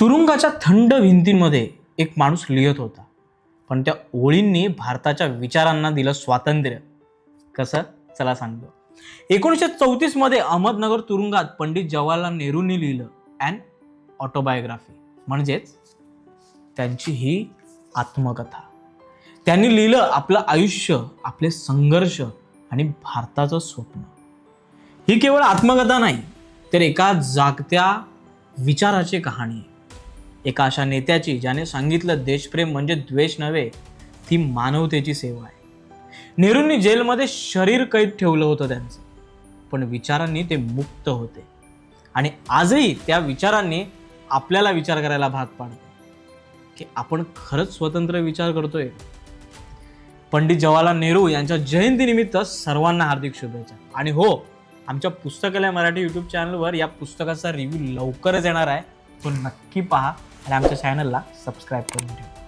तुरुंगाच्या थंड भिंतीमध्ये एक माणूस लिहित होता. पण त्या ओळींनी भारताच्या विचारांना दिलं स्वातंत्र्य. कसं? चला सांगतो. एकोणीसशे चौतीसमध्ये अहमदनगर तुरुंगात पंडित जवाहरलाल नेहरूंनी लिहिलं अँड ऑटोबायोग्राफी म्हणजेच त्यांची ही आत्मकथा. त्यांनी लिहिलं आपलं आयुष्य आपले संघर्ष आणि भारताचं स्वप्न. ही केवळ आत्मकथा नाही तर एका जागत्या विचाराची कहाणी आहे. एका अशा नेत्याची ज्याने सांगितलं देशप्रेम म्हणजे द्वेष नव्हे ती मानवतेची सेवा आहे. नेहरूंनी जेलमध्ये शरीर कैद ठेवलं होतं त्यांचं पण विचारांनी ते मुक्त होते. आणि आजही त्या विचारांनी आपल्याला विचार करायला भाग पाडतो की आपण खरंच स्वतंत्र विचार करतोय. पंडित जवाहरलाल नेहरू यांच्या जयंतीनिमित्त सर्वांना हार्दिक शुभेच्छा. आणि हो आमच्या पुस्तकालय मराठी यूट्यूब चॅनलवर या पुस्तकाचा रिव्ह्यू लवकरच येणार आहे. तो नक्की पहा. आणि आमच्या चॅनलला सबस्क्राईब करून ठेवा.